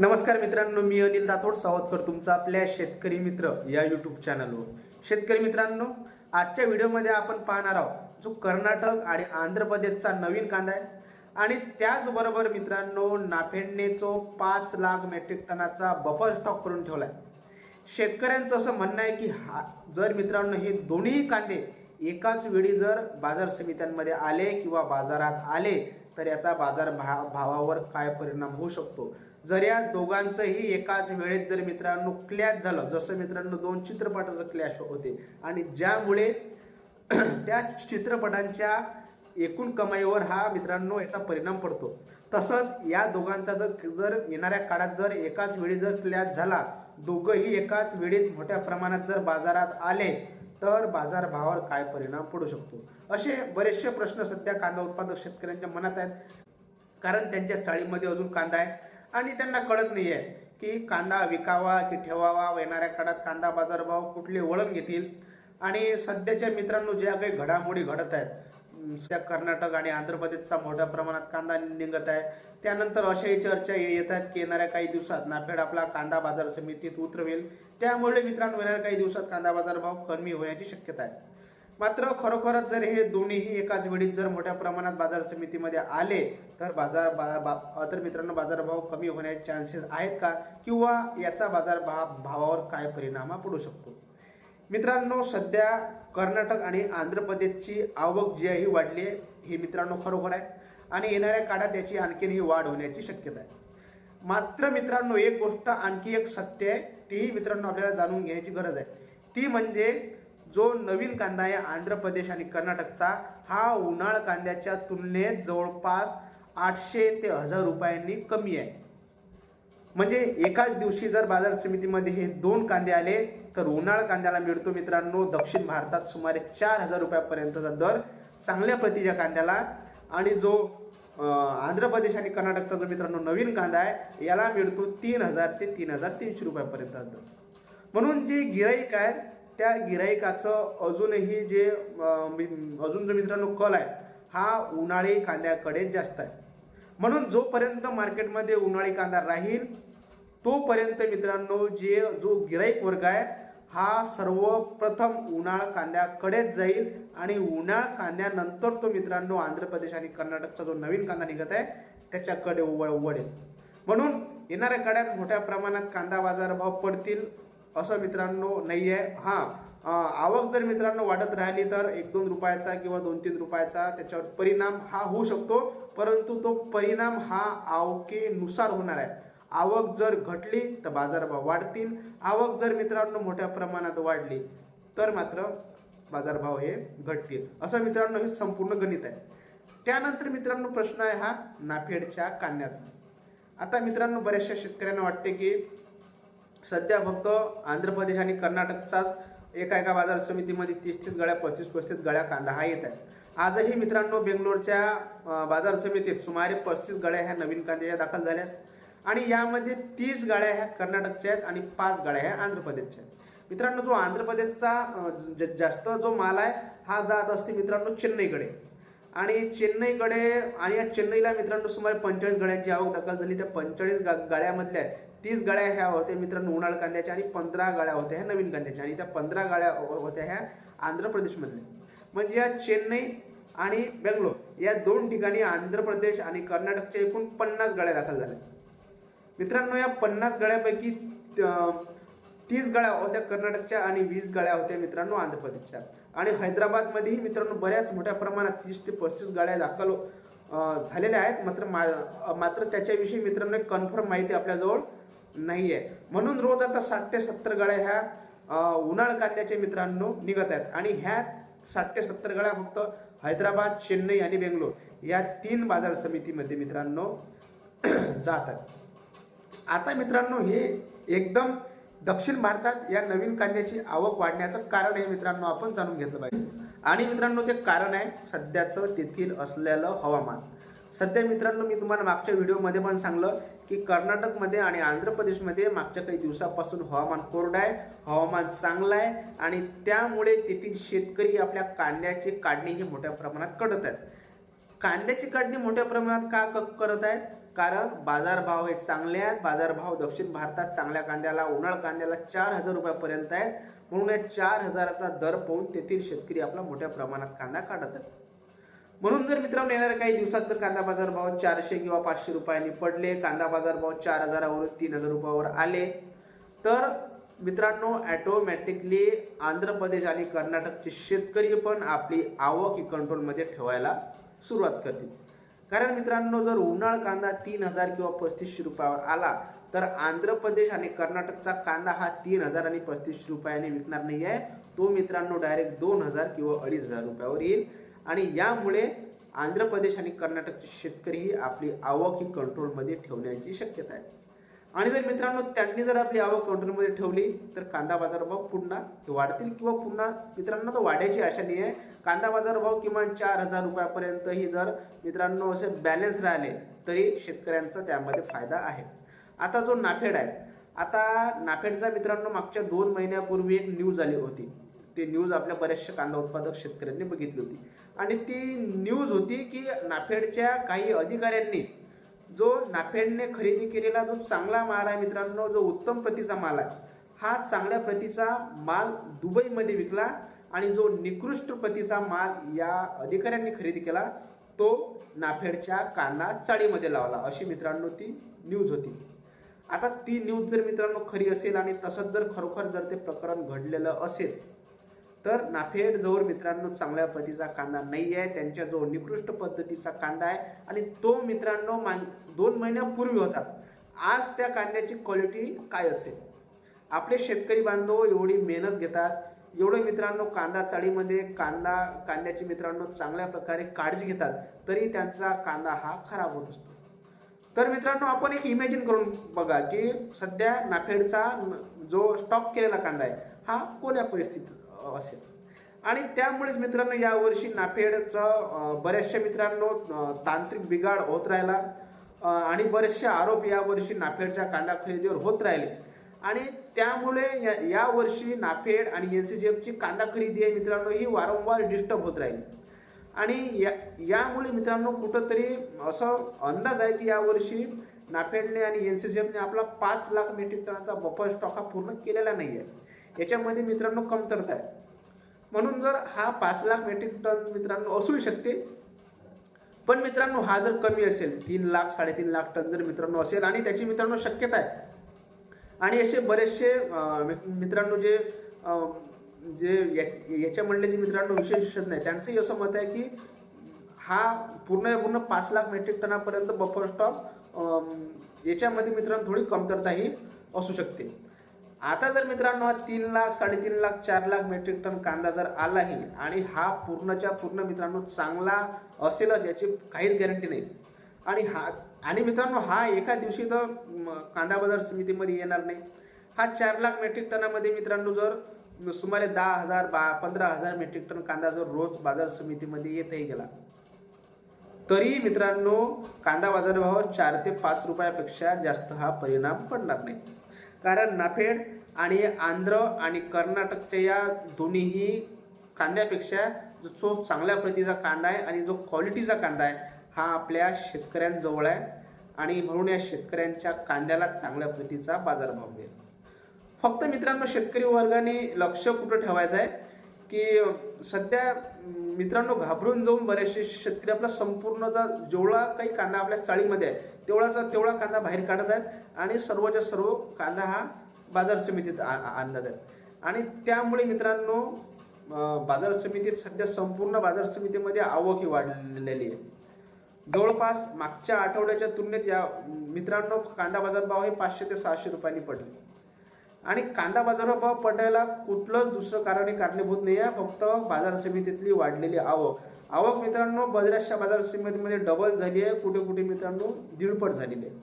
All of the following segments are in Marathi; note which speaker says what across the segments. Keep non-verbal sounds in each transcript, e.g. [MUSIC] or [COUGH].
Speaker 1: नमस्कार मित्रांनो मी अनिल राठोड सावतकर तुमचा आपल्या शेतकरी मित्र या यूट्यूब चॅनलवर शेतकरी मित्रांनो आजच्या व्हिडिओमध्ये आपण पाहणार आहोत जो कर्नाटक आणि आंध्र प्रदेशचा नवीन कांदा आहे. आणि त्याचबरोबर मित्रांनो नाफेडणेचो पाच लाख मेट्रिक टनाचा बफर स्टॉक करून ठेवला आहे शेतकऱ्यांचं असं म्हणणं आहे की हा जर मित्रांनो हे दोन्ही कांदे एकाच वेळी जर बाजार समित्यांमध्ये आले किंवा बाजारात आले तर याचा बाजार भा भावावर काय परिणाम होऊ शकतो? जर या दोघांचंही एकाच वेळेत जर मित्रांनो क्लॅश झालं जसं मित्रांनो दोन चित्रपटाचं क्लॅश होते आणि ज्यामुळे [CLEARS THROAT] त्या चित्रपटांच्या एकूण कमाईवर हा मित्रांनो याचा परिणाम पडतो. तसंच या दोघांचा जर जर येणाऱ्या काळात जर एकाच वेळी जर क्लॅश झाला दोघंही एकाच वेळीत मोठ्या प्रमाणात जर बाजारात आले तर बाजार भावावर काय परिणाम पडू शकतो? असे बरेचसे प्रश्न सध्या कांदा उत्पादक शेतकऱ्यांच्या मनात आहेत. कारण त्यांच्या चाळीमध्ये अजून कांदा आहे. आणि त्यांना कळत नाही आहे की कांदा विकावा की ठेवावा येणाऱ्या काळात कांदा बाजारभाव कुठले वळण घेतील? आणि सध्याच्या मित्रांनो ज्या काही घडामोडी घडत आहेत सध्या कर्नाटक आणि आंध्र प्रदेशचा मोठ्या प्रमाणात कांदा निघत आहे. त्यानंतर अशाही चर्चा येत आहेत की येणाऱ्या काही दिवसात नाफेड आपला कांदा बाजार समितीत उतरवेल. त्यामुळे मित्रांनो येणाऱ्या काही दिवसात कांदा बाजार भाव कमी होण्याची शक्यता आहे. मात्र खरोखरच जर हे दोन्हीही एकाच वेळीत जर मोठ्या प्रमाणात बाजार समितीमध्ये आले तर बाजार बा, बा, तर मित्रांनो बाजारभाव कमी होण्याचे चान्सेस आहेत का? किंवा याचा बाजार भाव भावावर काय परिणाम हा पडू शकतो? मित्रांनो सध्या कर्नाटक आणि आंध्र प्रदेशची आवक जी आहे ही वाढली आहे. ही मित्रांनो खरोखर आहे. आणि येणाऱ्या काळात याची आणखीन ही वाढ होण्याची शक्यता आहे. मात्र मित्रांनो एक गोष्ट आणखी एक सत्य आहे. तीही मित्रांनो आपल्याला जाणून घ्यायची गरज आहे. ती म्हणजे जो नवीन कांदा आहे आंध्र प्रदेश आणि कर्नाटकचा हा उन्हाळ कांद्याच्या तुलनेत जवळपास आठशे ते हजार रुपयांनी कमी आहे. म्हणजे एकाच दिवशी जर बाजार समितीमध्ये हे दोन कांदे आले तर उन्हाळ कांद्याला मिळतो मित्रांनो दक्षिण भारतात सुमारे चार हजार रुपयापर्यंतचा दर चांगल्या प्रतीच्या कांद्याला. आणि जो आंध्र प्रदेश आणि कर्नाटकचा जो मित्रांनो नवीन कांदा आहे याला मिळतो तीन हजार ते तीन हजार तीनशे रुपयापर्यंतचा दर. म्हणून जे गिराईक आहे त्या गिराईकाचं अजूनही जे अजून जो मित्रांनो कल आहे हा उन्हाळी कांद्याकडे जास्त आहे. म्हणून जोपर्यंत मार्केटमध्ये उन्हाळी कांदा राहील तोपर्यंत मित्रांनो जे जो गिराईक वर्ग आहे हा सर्वप्रथम उन्हाळ कांद्याकडेच जाईल आणि उन्हाळ कांद्यानंतर तो मित्रांनो आंध्र प्रदेश आणि कर्नाटकचा जो नवीन कांदा निघत आहे त्याच्याकडे व वळेल म्हणून येणाऱ्या काळात मोठ्या प्रमाणात कांदा बाजारभाव पडतील असं मित्रांनो नाही आहे हां आवक जर मित्रांनो वाढत राहिली तर एक दोन रुपयाचा किंवा दोन तीन रुपयाचा त्याच्यावर परिणाम हा होऊ शकतो. परंतु तो परिणाम हा आवकेनुसार होणार आहे. आवक जर घटली तर बाजारभाव वाढतील. आवक जर मित्रांनो मोठ्या प्रमाणात वाढली तर मात्र बाजारभाव हे घटतील. असं मित्रांनो हे संपूर्ण गणित आहे. त्यानंतर मित्रांनो प्रश्न आहे हा नाफेडच्या कांद्याचा. आता मित्रांनो बऱ्याचशा शेतकऱ्यांना वाटते की सध्या फक्त आंध्र प्रदेश आणि कर्नाटकचाच एका एका बाजार समितीमध्ये तीस तीस गळ्या पस्तीस पस्तीस गळ्या कांदा हा येत आहे. आजही मित्रांनो बेंगलोरच्या बाजार समितीत सुमारे पस्तीस गळ्या ह्या नवीन कांद्याच्या दाखल झाल्या आणि यामध्ये तीस गाड्या ह्या कर्नाटकच्या आहेत आणि पाच गाड्या ह्या आंध्र प्रदेशच्या आहेत. मित्रांनो जो आंध्र प्रदेशचा ज- जास्त जो माल आहे हा जात असते मित्रांनो चेन्नईकडे. आणि चेन्नईकडे आणि या चेन्नईला मित्रांनो सुमारे पंचेचाळीस गाड्यांची आवक दाखल झाली. त्या पंचेचाळीस गा गाड्यामधल्या तीस गाड्या ह्या होत्या मित्रांनो उन्हाळ कांद्याच्या आणि पंधरा गाड्या होत्या ह्या नवीन कांद्याच्या. आणि त्या पंधरा गाड्या हो- हो- होत्या ह्या आंध्र प्रदेशमधल्या. म्हणजे या चेन्नई आणि बेंगलोर या दोन ठिकाणी आंध्र प्रदेश आणि कर्नाटकच्या एकूण पन्नास गाड्या दाखल झाल्या. मित्रांनो या पन्नास गाड्यापैकी तीस गाड्या होत्या कर्नाटकच्या आणि वीस गाड्या होत्या मित्रांनो आंध्र प्रदेशच्या. आणि हैदराबादमध्येही मित्रांनो बऱ्याच मोठ्या प्रमाणात तीस ते पस्तीस गाड्या दाखल झालेल्या आहेत. मात्र मा- मात्र त्याच्याविषयी मित्रांनो कन्फर्म माहिती आपल्याजवळ नाही आहे म्हणून रोज आता साठ ते सत्तर गळ्या ह्या उन्हाळ कांद्याचे मित्रांनो निघत आहेत. आणि ह्या साठ ते सत्तर गळ्या फक्त हैदराबाद चेन्नई आणि बेंगलोर या तीन बाजार समितीमध्ये मित्रांनो [CLEARS THROAT] जात आहेत. आता मित्रांनो हे एकदम दक्षिण भारतात या नवीन कांद्याची आवक वाढण्याचं कारण हे मित्रांनो आपण जाणून घेतलं पाहिजे. आणि मित्रांनो ते कारण आहे सध्याचं तेथील असलेलं हवामान. सध्या मित्रांनो मी तुम्हाला मागच्या व्हिडिओमध्ये पण सांगलं की कर्नाटकमध्ये आणि आंध्र प्रदेशमध्ये मागच्या काही दिवसापासून हवामान कोरडं आहे हवामान चांगलं आहे आणि त्यामुळे तेथील शेतकरी आपल्या कांद्याची काढणी ही मोठ्या प्रमाणात करत आहेत. कांद्याची काढणी मोठ्या प्रमाणात का क- करत आहेत? कारण बाजारभाव हे चांगले आहेत. बाजारभाव दक्षिण भारतात चांगल्या कांद्याला उन्हाळ कांद्याला चार हजार रुपयापर्यंत आहेत. म्हणून या चार हजाराचा दर पाहून तेथील शेतकरी आपला मोठ्या प्रमाणात कांदा काढत आहेत. म्हणून जर मित्रांनो येणाऱ्या काही दिवसात जर कांदा बाजार भाव चारशे किंवा पाचशे रुपयांनी पडले कांदा बाजार भाव चार हजारावरून तीन हजार रुपयावर आले तर मित्रांनो ॲटोमॅटिकली आंध्र प्रदेश आणि कर्नाटकचे शेतकरी पण आपली आवक ही कंट्रोलमध्ये ठेवायला सुरुवात करतील. कारण मित्रांनो जर उन्हाळ कांदा तीन हजार किंवा पस्तीसशे रुपयावर आला तर आंध्र प्रदेश आणि कर्नाटकचा कांदा हा तीन हजार आणि पस्तीसशे रुपयाने विकणार नाही आहे तो मित्रांनो डायरेक्ट दोन हजार किंवा अडीच हजार रुपयावर येईल. आणि यामुळे आंध्र प्रदेश आणि कर्नाटकचे शेतकरी ही आपली आवक ही कंट्रोलमध्ये ठेवण्याची शक्यता आहे. आणि जर मित्रांनो त्यांनी जर आपली आवक कंट्रोलमध्ये ठेवली तर कांदा बाजारभाव पुन्हा वाढतील किंवा पुन्हा मित्रांनो तो वाढायची आशा नाही आहे. कांदा बाजारभाव किमान चार हजार रुपयापर्यंतही जर मित्रांनो असे बॅलन्स राहिले तरी शेतकऱ्यांचा त्यामध्ये फायदा आहे. आता जो नाफेड आहे आता नाफेडचा मित्रांनो मागच्या दोन महिन्यापूर्वी एक न्यूज आली होती. ती न्यूज आपल्या बऱ्याचशा कांदा उत्पादक शेतकऱ्यांनी बघितली होती. आणि ती न्यूज होती की नाफेडच्या काही अधिकाऱ्यांनी जो नाफेडने खरेदी केलेला जो चांगला माल आहे मित्रांनो जो उत्तम प्रतीचा माल आहे हा चांगल्या प्रतीचा माल दुबईमध्ये विकला आणि जो निकृष्ट प्रतीचा माल या अधिकाऱ्यांनी खरेदी केला तो नाफेडच्या कांदा चाळीमध्ये लावला. अशी मित्रांनो ती न्यूज होती. आता ती न्यूज जर मित्रांनो खरी असेल आणि तसंच जर खरोखर जर ते प्रकरण घडलेलं असेल तर नाफेड जवळ मित्रांनो चांगल्या पद्धतीचा कांदा नाही आहे त्यांच्याजवळ निकृष्ट पद्धतीचा कांदा आहे आणि तो मित्रांनो मा दोन महिन्यापूर्वी होता. आज त्या कांद्याची क्वालिटी काय असेल? आपले शेतकरी बांधव एवढी मेहनत घेतात एवढे मित्रांनो कांदा चाळीमध्ये कांदा कांद्याची मित्रांनो चांगल्या प्रकारे काळजी घेतात तरी त्यांचा कांदा हा खराब होत असतो. तर मित्रांनो आपण एक इमॅजिन करून बघा की सध्या नाफेडचा जो स्टॉक केलेला कांदा आहे हा कोण्या परिस्थितीत असेल. आणि त्यामुळेच मित्रांनो यावर्षी नाफेडचं बऱ्याचशा मित्रांनो तांत्रिक बिघाड होत राहिला. आणि बरेचसे आरोप यावर्षी नाफेडच्या कांदा खरेदीवर होत राहिले. आणि त्यामुळे या यावर्षी नाफेड आणि एन सी सी एफची कांदा खरेदी आहे मित्रांनो ही वारंवार डिस्टर्ब होत राहिली. आणि या यामुळे मित्रांनो कुठंतरी असं अंदाज आहे की यावर्षी नाफेडने आणि एन सी सी एफने आपला पाच लाख मेट्रिक टनाचा बफर स्टॉक हा पूर्ण केलेला नाही आहे याच्यामध्ये मित्रांनो कमतरता आहे. म्हणून जर हा पाच लाख मेट्रिक टन मित्रांनो असू शकते पण मित्रांनो हा जर कमी असेल तीन लाख साडेतीन लाख टन जर मित्रांनो असेल आणि त्याची मित्रांनो शक्यता आहे. आणि असे बरेचसे मित्रांनो जे जे या- याच्यामधले जे मित्रांनो विशेषज्ञ नाही त्यांचंही असं मत आहे की हा पूर्ण पूर्ण पाच लाख मेट्रिक टनापर्यंत बफर स्टॉक याच्यामध्ये मित्रांनो थोडी कमतरता ही असू शकते. आता जर मित्रांनो हा तीन लाख साडेतीन लाख चार लाख मेट्रिक टन कांदा जर आलाही आणि हा पूर्णच्या पूर्ण मित्रांनो चांगला असेलच याची काहीच गॅरंटी नाही. आणि हा आणि मित्रांनो हा एका दिवशी तर कांदा बाजार समितीमध्ये येणार नाही. हा चार लाख मेट्रिक टनामध्ये मित्रांनो जर सुमारे दहा हजार बा पंधरा हजार मेट्रिक टन कांदा जर रोज बाजार समितीमध्ये येतही गेला. तरी मित्रांनो कांदा बाजारभावावर चार ते पाच रुपयापेक्षा जास्त हा परिणाम पडणार नाही. कारण नाफेड आणि आंध्र आणि कर्नाटकच्या या दोन्हीही कांद्यापेक्षा जो चांगल्या प्रतीचा कांदा आहे आणि जो क्वालिटीचा कांदा आहे हा आपल्या शेतकऱ्यांजवळ आहे. आणि म्हणून या शेतकऱ्यांच्या कांद्याला चांगल्या प्रतीचा बाजारभाव मिळेल. फक्त मित्रांनो शेतकरी वर्गाने लक्ष कुठं ठेवायचं आहे? की सध्या मित्रांनो घाबरून जाऊन बरेचसे शेतकरी आपला संपूर्णचा जेवढा काही कांदा आपल्या चाळीमध्ये आहे तेवढाचा तेवढा कांदा बाहेर काढत आहेत आणि सर्वच्या सर्व कांदा हा बाजार समितीत आ- आणत आहेत. आणि त्यामुळे मित्रांनो बाजार समितीत सध्या संपूर्ण बाजार समितीमध्ये आवक ही वाढलेली आहे. जवळपास मागच्या आठवड्याच्या तुलनेत या मित्रांनो कांदा बाजार भाव हे पाचशे ते सहाशे रुपयांनी पडले. आणि कांदा बाजारभाव भाव पडायला कुठलंच दुसरं कारण हे कारणीभूत नाही आहे. फक्त बाजार समितीतली वाढलेली आवक. आवक मित्रांनो बऱ्याचशा बाजार समितीमध्ये डबल झाली आहे. कुठे कुठे मित्रांनो दीडपट झालेली आहे.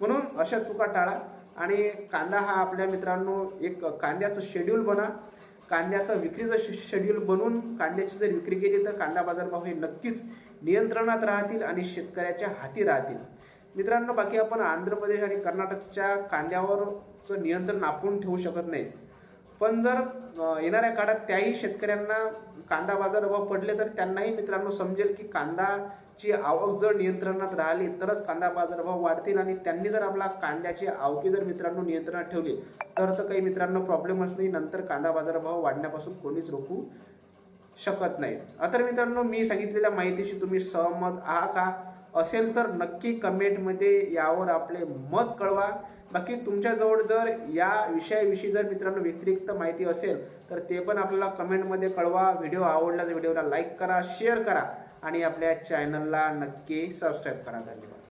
Speaker 1: म्हणून अशा चुका टाळा आणि कांदा हा आपल्या मित्रांनो एक कांद्याचं शेड्यूल बना. कांद्याचं विक्रीचं शेड्यूल बनवून कांद्याची जर विक्री केली तर कांदा बाजारभाव हे नक्कीच नियंत्रणात राहतील आणि शेतकऱ्याच्या हाती राहतील. मित्रांनो बाकी आपण आंध्र प्रदेश आणि कर्नाटकच्या कांद्यावर चं नियंत्रण आपण ठेवू शकत नाही पण जर येणाऱ्या काळात त्याही शेतकऱ्यांना कांदा बाजारभाव पडले तर त्यांनाही मित्रांनो समजेल की कांदाची आवक जर नियंत्रणात राहिली तरच कांदा बाजारभाव वाढतील आणि त्यांनी जर आपला कांद्याची आवकी जर मित्रांनो नियंत्रणात ठेवली तर तर काही मित्रांनो प्रॉब्लेमच नाही. नंतर कांदा बाजारभाव वाढण्यापासून कोणीच रोखू शकत नाही. तर मित्रांनो मी सांगितलेल्या माहितीशी तुम्ही सहमत आहात का? असेल तर नक्की कमेंटमध्ये यावर आपले मत कळवा. बाकी तुमच्याजवळ जर या विषयाविषयी जर मित्रांनो व्यतिरिक्त माहिती असेल तर ते पण आपल्याला कमेंटमध्ये कळवा. व्हिडिओ आवडला तर व्हिडिओला लाईक करा शेअर करा आणि आपल्या चॅनलला नक्की सबस्क्राईब करा. धन्यवाद.